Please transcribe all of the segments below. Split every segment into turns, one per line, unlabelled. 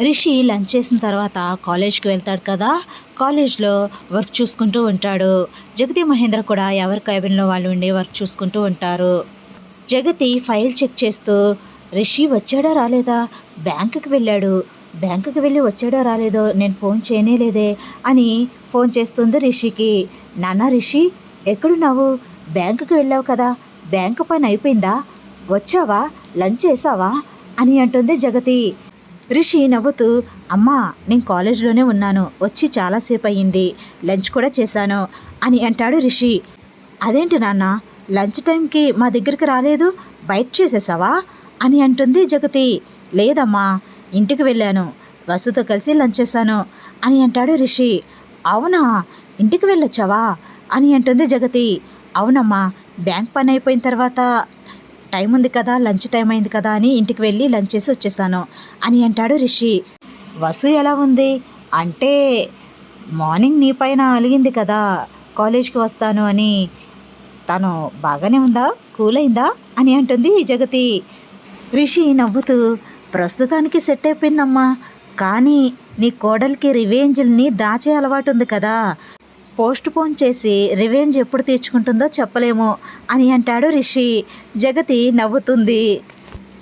Rishi lunch చేసిన తర్వాత కాలేజ్కి వెళ్తాడు కదా. కాలేజ్లో వర్క్ చూసుకుంటూ ఉంటాడు. జగతి మహేంద్ర కూడా ఎవరి క్యాబిన్లో వాళ్ళు ఉండి వర్క్ చూసుకుంటూ ఉంటారు. జగతి ఫైల్ చెక్ చేస్తూ రిషి వచ్చాడా రాలేదా? బ్యాంకుకి వెళ్ళాడు. బ్యాంకుకి వెళ్ళి వచ్చాడో రాలేదో? నేను ఫోన్ చేయనే లేదే అని ఫోన్ చేస్తుంది రిషికి. నాన్న రిషి ఎక్కడున్నావు? బ్యాంకుకి వెళ్ళావు కదా. బ్యాంకు పని అయిపోయిందా? వచ్చావా? లంచ్ చేసావా? అని అంటుంది జగతి. రిషి నవ్వుతూ అమ్మా నేను కాలేజీలోనే ఉన్నాను. వచ్చి చాలాసేపు అయ్యింది లంచ్ కూడా చేశాను అని అంటాడు రిషి. అదేంటి నాన్న? లంచ్ టైంకి మా దగ్గరికి రాలేదు? బయట చేసేసావా? అని అంటుంది జగతి. లేదమ్మా ఇంటికి వెళ్ళాను. వసుతో కలిసి లంచ్ చేశాను అని అంటాడు రిషి. అవునా? ఇంటికి వెళ్ళొచ్చావా? అని అంటుంది జగతి. అవునమ్మా బ్యాంక్ పని అయిపోయిన తర్వాత టైం ఉంది కదా లంచ్ టైం అయింది కదా అని ఇంటికి వెళ్ళి లంచ్ చేసి వచ్చేసాను. అని అంటాడు రిషి. వసు ఎలా ఉంది? అంటే మార్నింగ్ నీ పైన అలిగింది కదా కాలేజ్కి వస్తాను అని. తను బాగానే ఉందా? కూల్ అయిందా? అని అంటుంది జగతి. రిషి నవ్వుతూ ప్రస్తుతానికి సెట్ అయిపోయిందమ్మా కానీ నీ కోడలికి రివెంజ్ని దాచే అలవాటు ఉంది కదా. పోస్ట్ పోన్ చేసి రివెంజ్ ఎప్పుడు తీర్చుకుంటుందో చెప్పలేము అని అంటాడు రిషి. జగతి నవ్వుతుంది.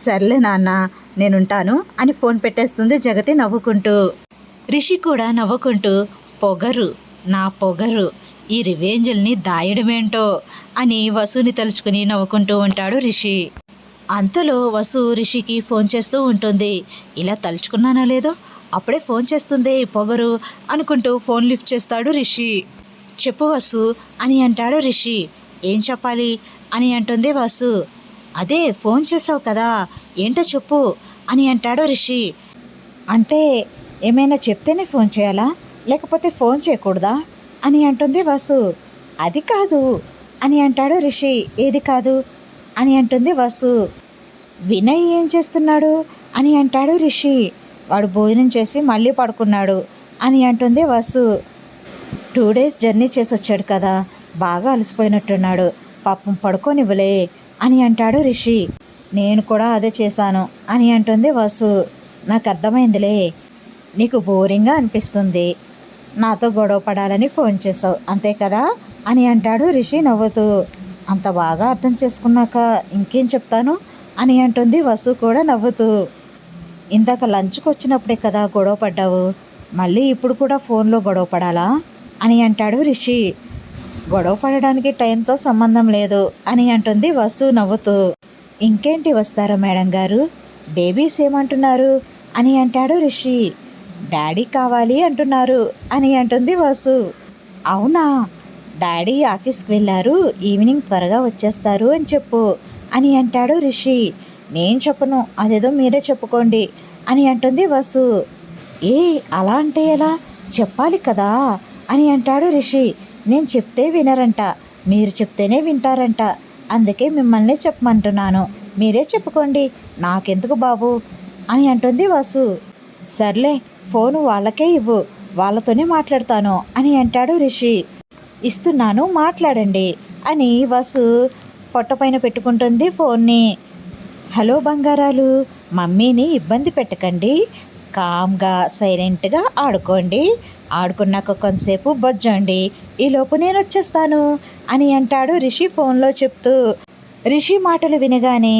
సర్లే నాన్న నేనుంటాను అని ఫోన్ పెట్టేస్తుంది జగతి నవ్వుకుంటూ. రిషి కూడా నవ్వుకుంటూ పొగరు నా పొగరు ఈ రివెంజ్ల్ని దాయడమేంటో అని వసుని తలుచుకుని నవ్వుకుంటూ ఉంటాడు రిషి. అంతలో వసు రిషికి ఫోన్ చేస్తూ ఉంటుంది. ఇలా తలుచుకున్నానో లేదో? అప్పుడే ఫోన్ చేస్తుంది పొగరు అనుకుంటూ ఫోన్ లిఫ్ట్ చేస్తాడు రిషి. చెప్పు వసు అని అంటాడు రిషి. ఏం చెప్పాలి? అని అంటుంది వసు. అదే ఫోన్ చేసావు కదా ఏంటో చెప్పు అని అంటాడు రిషి. అంటే ఏమైనా చెప్తేనే ఫోన్ చేయాలా? లేకపోతే ఫోన్ చేయకూడదా? అని అంటుంది వసు. అది కాదు అని అంటాడు రిషి. ఏది కాదు? అని అంటుంది వసు. వినయ్ ఏం చేస్తున్నాడు? అని అంటాడు రిషి. వాడు భోజనం చేసి మళ్ళీ పడుకున్నాడు అని అంటుంది వసు. టూ డేస్ జర్నీ చేసి వచ్చాడు కదా బాగా అలసిపోయినట్టున్నాడు. పాపం పడుకోనివ్వలే అని అంటాడు రిషి. నేను కూడా అదే చేశాను అని అంటుంది వసు. నాకు అర్థమైందిలే నీకు బోరింగ్గా అనిపిస్తుంది. నాతో గొడవ పడాలని ఫోన్ చేసావు అంతే కదా? అని అంటాడు రిషి నవ్వుతూ. అంత బాగా అర్థం చేసుకున్నాక ఇంకేం చెప్తాను? అని అంటుంది వసు కూడా నవ్వుతూ. ఇందాక లంచ్కి వచ్చినప్పుడే కదా గొడవ పడ్డావు మళ్ళీ ఇప్పుడు కూడా ఫోన్లో గొడవ పడాలా? అని అంటాడు రిషి. గొడవ పడడానికి టైంతో సంబంధం లేదు అని అంటుంది వసు నవ్వుతూ. ఇంకేంటి వస్తారా మేడం గారు? బేబీస్ ఏమంటున్నారు? అని అంటాడు రిషి. డాడీ కావాలి అంటున్నారు అని అంటుంది వసు. అవునా? డాడీ ఆఫీస్కి వెళ్ళారు ఈవినింగ్ త్వరగా వచ్చేస్తారు అని చెప్పు అని అంటాడు రిషి. నేను చెప్పను అదేదో మీరే చెప్పుకోండి అని అంటుంది వసు. ఏ అలా అంటే ఎలా? చెప్పాలి కదా? అని అంటాడు రిషి. నేను చెప్తే వినరంట. మీరు చెప్తేనే వింటారంట. అందుకే మిమ్మల్ని చెప్పమంటున్నాను. మీరే చెప్పుకోండి. నాకెందుకు బాబు? అని అంటుంది వసు. సర్లే ఫోను వాళ్ళకే ఇవ్వు. వాళ్ళతోనే మాట్లాడతాను అని అంటాడు రిషి. ఇస్తున్నాను మాట్లాడండి అని వసు పొట్టపైన పెట్టుకుంటుంది ఫోన్ని. హలో బంగారాలు మమ్మీని ఇబ్బంది పెట్టకండి. కామ్గా సైలెంట్గా ఆడుకోండి. ఆడుకున్నాక కొంతసేపు బొజ్జండి ఈలోపు నేను వచ్చేస్తాను అని అంటాడు రిషి ఫోన్లో చెప్తూ. రిషి మాటలు వినగానే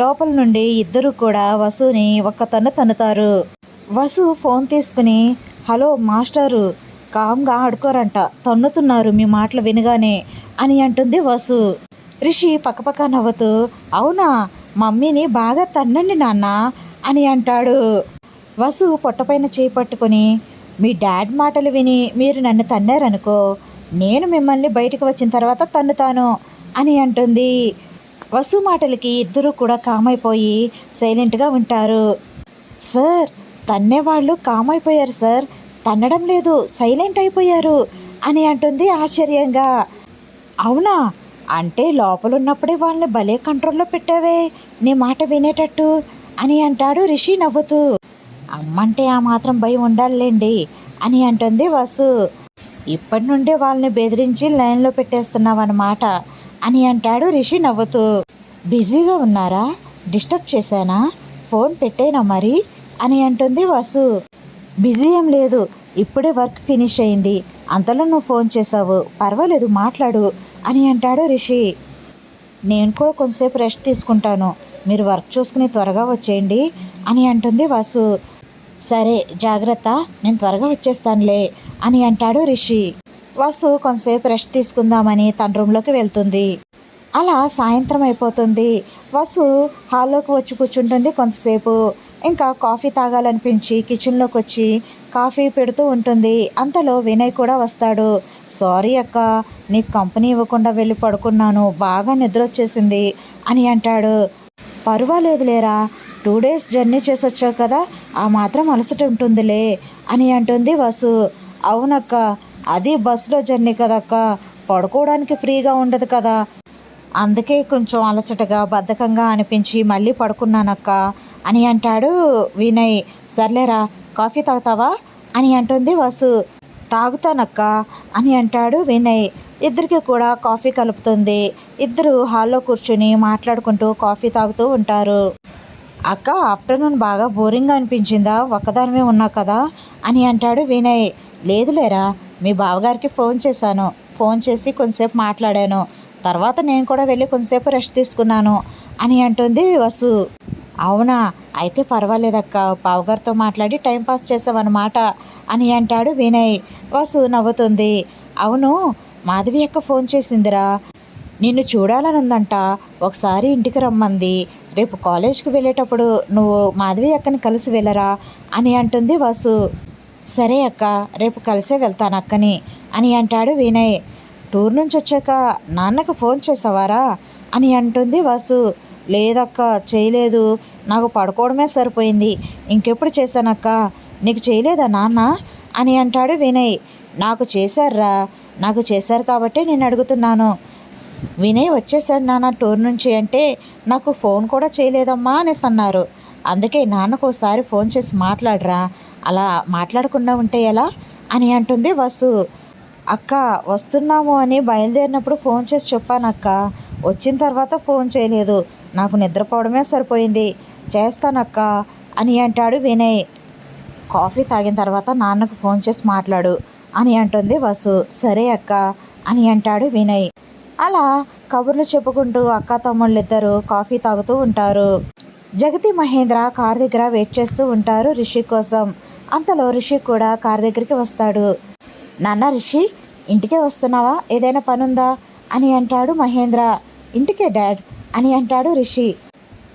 లోపల నుండి ఇద్దరు కూడా వసుని ఒక్కతను తన్నుతారు. వసు ఫోన్ తీసుకుని హలో మాస్టారు కామ్గా ఆడుకోరంట తన్నుతున్నారు మీ మాటలు వినగానే అని అంటుంది వసు. రిషి పక్కపక్క నవ్వుతూ అవునా మమ్మీని బాగా తన్నండి నాన్న అని అంటాడు. వసు పొట్టపైన చేయి పట్టుకొని మీ డాడ్ మాటలు విని మీరు నన్ను తన్నారనుకో నేను మిమ్మల్ని బయటకు వచ్చిన తర్వాత తన్నుతాను అని అంటుంది. వసు మాటలకి ఇద్దరూ కూడా కామైపోయి సైలెంట్గా ఉంటారు. సార్ తన్నేవాళ్ళు కామైపోయారు సార్. తన్నడం లేదు సైలెంట్ అయిపోయారు అని అంటుంది ఆశ్చర్యంగా. అవునా? అంటే లోపల ఉన్నప్పుడే వాళ్ళని భలే కంట్రోల్లో పెట్టావే నీ మాట వినేటట్టు అని అంటాడు రిషి నవ్వుతూ. అమ్మంటే ఆ మాత్రం భయం ఉండాలండి అని అంటుంది వసు. ఇప్పటి నుండే వాళ్ళని బెదిరించి లైన్లో పెట్టేస్తున్నావు అనమాట అని అంటాడు రిషి నవ్వుతూ. బిజీగా ఉన్నారా? డిస్టర్బ్ చేశానా? ఫోన్ పెట్టేనా మరి? అని అంటుంది వసు. బిజీ ఏం లేదు ఇప్పుడే వర్క్ ఫినిష్ అయింది. అంతలో నువ్వు ఫోన్ చేసావు పర్వాలేదు మాట్లాడు అని అంటాడు రిషి. నేను కూడా కొంతసేపు రెస్ట్ తీసుకుంటాను మీరు వర్క్ చూసుకుని త్వరగా వచ్చేయండి అని అంటుంది వసు. సరే జాగ్రత్త నేను త్వరగా వచ్చేస్తానులే అని అంటాడు రిషి. వసు కొంతసేపు రెస్ట్ తీసుకుందామని తన రూమ్లోకి వెళ్తుంది. అలా సాయంత్రం అయిపోతుంది. వసు హాల్లోకి వచ్చి కూర్చుంటుంది కొంతసేపు. ఇంకా కాఫీ తాగాలనిపించి కిచెన్లోకి వచ్చి కాఫీ పెడుతూ ఉంటుంది. అంతలో వినయ్ కూడా వస్తాడు. సారీ అక్క నీకు కంపెనీ ఇవ్వకుండా వెళ్ళి పడుకున్నాను. బాగా నిద్ర వచ్చేసింది అని అంటాడు. పర్వాలేదు లేరా టూ డేస్ జర్నీ చేసి వచ్చావు కదా ఆ మాత్రం అలసట ఉంటుందిలే అని అంటుంది వసు. అవునక్క అది బస్సులో జర్నీ కదక్క పడుకోవడానికి ఫ్రీగా ఉండదు కదా. అందుకే కొంచెం అలసటగా బద్ధకంగా అనిపించి మళ్ళీ పడుకున్నానక్క అని అంటాడు వినయ్. సర్లేరా కాఫీ తాగుతావా అని అంటుంది వసు. తాగుతానక్క అని అంటాడు వినయ్. ఇద్దరికి కూడా కాఫీ కలుపుతుంది. ఇద్దరు హాల్లో కూర్చుని మాట్లాడుకుంటూ కాఫీ తాగుతూ ఉంటారు. అక్క ఆఫ్టర్నూన్ బాగా బోరింగ్గా అనిపించిందా? ఒక్కదానిమే ఉన్నా కదా? అని అంటాడు వినయ్. లేదులేరా మీ బావగారికి ఫోన్ చేశాను. ఫోన్ చేసి కొంతసేపు మాట్లాడాను. తర్వాత నేను కూడా వెళ్ళి కొంతసేపు రెస్ట్ తీసుకున్నాను అని అంటుంది వసు. అవునా? అయితే పర్వాలేదక్క బావగారితో మాట్లాడి టైంపాస్ చేసావన్నమాట అని అంటాడు వినయ్. వసు నవ్వుతుంది. అవును మాధవి అక్క ఫోన్ చేసిందిరా. నిన్ను చూడాలనుందంట ఒకసారి ఇంటికి రమ్మంది. రేపు కాలేజ్కి వెళ్ళేటప్పుడు నువ్వు మాధవి అక్కని కలిసి వెళ్ళరా అని అంటుంది వసు. సరే అక్క రేపు కలిసే వెళ్తాను అక్కని అని అంటాడు వినయ్. టూర్ నుంచి వచ్చాక నాన్నకు ఫోన్ చేసావారా అని అంటుంది వసు. లేదక్క చేయలేదు. నాకు పడుకోవడమే సరిపోయింది. ఇంకెప్పుడు చేశానక్క? నీకు చేయలేదా నాన్న? అని అంటాడు వినయ్. నాకు చేశారా నాకు చేశారు కాబట్టి నేను అడుగుతున్నాను. వినయ్ వచ్చేసాడు నాన్న టూర్ నుంచి అంటే నాకు ఫోన్ కూడా చేయలేదమ్మా అనేసి అన్నారు. అందుకే నాన్నకు ఒకసారి ఫోన్ చేసి మాట్లాడరా అలా మాట్లాడకుండా ఉంటే ఎలా అని అంటుంది వసు. అక్క వస్తున్నాము అని బయలుదేరినప్పుడు ఫోన్ చేసి చెప్పాను అక్క. వచ్చిన తర్వాత ఫోన్ చేయలేదు. నాకు నిద్రపోవడమే సరిపోయింది. చేస్తానక్క అని అంటాడు వినయ్. కాఫీ తాగిన తర్వాత నాన్నకు ఫోన్ చేసి మాట్లాడు అని అంటుంది వసు. సరే అక్క అని అంటాడు వినయ్. అలా కబుర్లు చెప్పుకుంటూ అక్క తమ్ముళ్ళిద్దరూ కాఫీ తాగుతూ ఉంటారు. జగతి మహేంద్ర కార్ దగ్గర వెయిట్ చేస్తూ ఉంటారు రిషి కోసం. అంతలో రిషి కూడా కార్ దగ్గరికి వస్తాడు. నాన్న రిషి ఇంటికే వస్తున్నావా? ఏదైనా పనుందా? అని అంటాడు మహేంద్ర. ఇంటికే డాడ్ అని అంటాడు రిషి.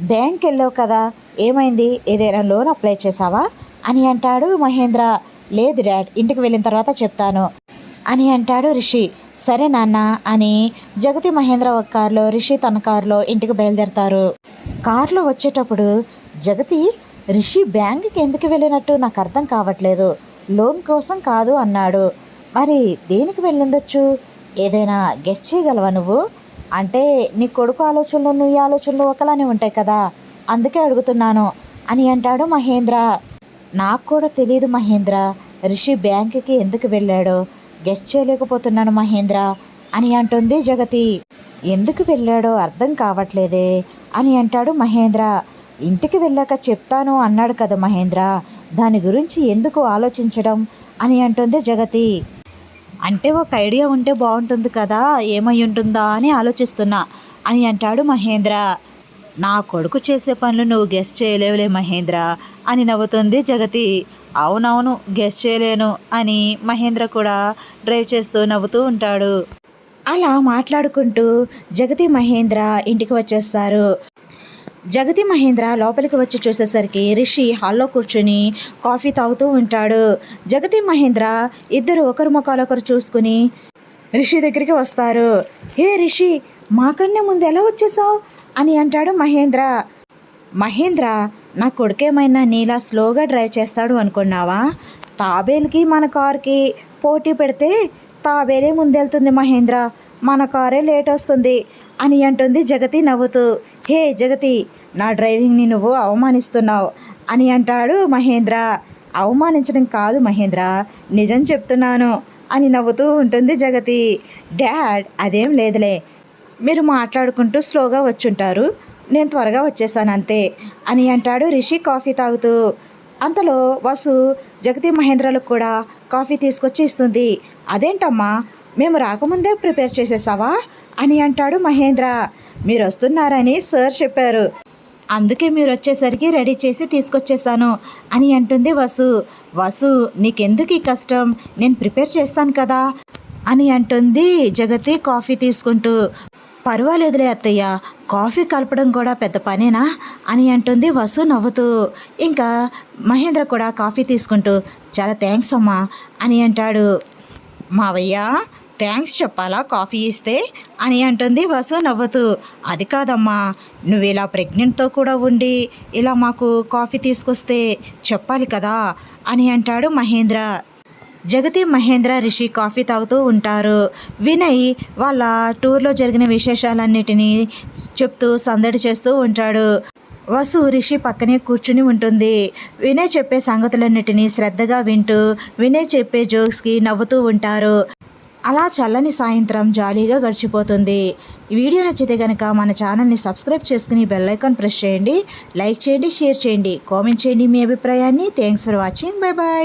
బ్యాంక్ వెళ్ళావు కదా ఏమైంది? ఏదైనా లోన్ అప్లై చేసావా అని అంటాడు మహేంద్ర. లేదు డాడ్ ఇంటికి వెళ్ళిన తర్వాత చెప్తాను అని అంటాడు రిషి. సరే నాన్న అని జగతి మహేంద్ర ఒక కారులో రిషి తన కారులో ఇంటికి బయలుదేరతారు. కారులో వచ్చేటప్పుడు జగతి రిషి బ్యాంకుకి ఎందుకు వెళ్ళినట్టు నాకు అర్థం కావట్లేదు. లోన్ కోసం కాదు అన్నాడు. మరి దేనికి వెళ్ళుండొచ్చు? ఏదైనా గెస్ చేయగలవా నువ్వు? అంటే నీ కొడుకు ఆలోచనలు నీ ఆలోచనలు ఒకలానే ఉంటాయి కదా. అందుకే అడుగుతున్నాను అని అంటాడు మహేంద్ర. నాకు కూడా తెలియదు మహేంద్ర రిషి బ్యాంకుకి ఎందుకు వెళ్ళాడో. గెస్ చేయలేకపోతున్నాను మహేంద్ర అని అంటుంది జగతి. ఎందుకు వెళ్ళాడో అర్థం కావట్లేదే అని అంటాడు మహేంద్ర. ఇంటికి వెళ్ళాక చెప్తాను అన్నాడు కదా మహేంద్ర. దాని గురించి ఎందుకు ఆలోచించడం అని అంటుంది జగతి. అంటే ఒక ఐడియా ఉంటే బాగుంటుంది కదా ఏమై ఉంటుందా అని ఆలోచిస్తున్నా అని అంటాడు మహేంద్ర. నా కొడుకు చేసే పనులు నువ్వు గెస్ చేయలేవులే మహేంద్ర అని నవ్వుతుంది జగతి. అవునవును గెస్ చేయలేను అని మహేంద్ర కూడా డ్రైవ్ చేస్తూ నవ్వుతూ ఉంటాడు. అలా మాట్లాడుకుంటూ జగతి మహేంద్ర ఇంటికి వచ్చేస్తారు. జగతి మహేంద్ర లోపలికి వచ్చి చూసేసరికి రిషి హాల్లో కూర్చుని కాఫీ తాగుతూ ఉంటాడు. జగతి మహేంద్ర ఇద్దరు ఒకరి ముఖాలొకరు చూసుకుని రిషి దగ్గరికి వస్తారు. హే రిషి మాకన్నా ముందు ఎలా వచ్చేసావు? అని అంటాడు మహేంద్ర. మహేంద్ర నా కొడుకేమైనా నీలా స్లోగా డ్రైవ్ చేస్తాడు అనుకున్నావా? తాబేలుకి మన కార్కి పోటీ పెడితే తాబేలే ముందెళ్తుంది మహేంద్ర. మన కారే లేట్ వస్తుంది అని అంటుంది జగతి నవ్వుతూ. హే జగతి నా డ్రైవింగ్ని నువ్వు అవమానిస్తున్నావు అని అంటాడు మహేంద్ర. అవమానించడం కాదు మహేంద్ర నిజం చెప్తున్నాను అని నవ్వుతూ ఉంటుంది జగతి. డాడ్ అదేం లేదులే. మీరు మాట్లాడుకుంటూ స్లోగా వచ్చుంటారు. నేను త్వరగా వచ్చేసాను అంతే అని అంటాడు రిషి కాఫీ తాగుతూ. అంతలో వసు జగతి మహేంద్రలకు కూడా కాఫీ తీసుకొచ్చి ఇస్తుంది. అదేంటమ్మా మేము రాకముందే ప్రిపేర్ చేసేసావా? అని అంటాడు మహేంద్ర. మీరు వస్తున్నారని సార్ చెప్పారు. అందుకే మీరు వచ్చేసరికి రెడీ చేసి తీసుకొచ్చేసాను అని అంటుంది వసు. వసు నీకెందుకు ఈ కష్టం? నేను ప్రిపేర్ చేస్తాను కదా అని అంటుంది జగతి కాఫీ తీసుకుంటూ. పర్వాలేదులే అత్తయ్య. కాఫీ కలపడం కూడా పెద్ద పనేనా? అని అంటుంది వసు నవ్వుతూ. ఇంకా మహేంద్ర కూడా కాఫీ తీసుకుంటూ చాలా థ్యాంక్స్ అమ్మా అని అంటాడు. మావయ్య థ్యాంక్స్ చెప్పాలా? కాఫీ ఇస్తే? అని అంటుంది వసు నవ్వుతూ. అది కాదమ్మా నువ్వు ఇలా ప్రెగ్నెంట్తో కూడా ఉండి ఇలా మాకు కాఫీ తీసుకొస్తే చెప్పాలి కదా? అని అంటాడు మహేంద్ర. జగతి మహేంద్ర రిషి కాఫీ తాగుతూ ఉంటారు. వినయ్ వాళ్ళ టూర్లో జరిగిన విశేషాలన్నిటినీ చెప్తూ సందడి చేస్తూ ఉంటాడు. వసు రిషి పక్కనే కూర్చుని ఉంటుంది. వినయ్ చెప్పే సంగతులన్నిటినీ శ్రద్ధగా వింటూ వినయ్ చెప్పే జోక్స్కి నవ్వుతూ ఉంటారు. అలా చల్లని సాయంత్రం జాలీగా గడిచిపోతుంది. వీడియో నచ్చితే కనుక మన ఛానల్ని సబ్స్క్రైబ్ చేసుకుని బెల్ ఐకాన్ ప్రెస్ చేయండి. లైక్ చేయండి షేర్ చేయండి. కామెంట్ చేయండి మీ అభిప్రాయాన్ని. Thanks for watching. Bye bye.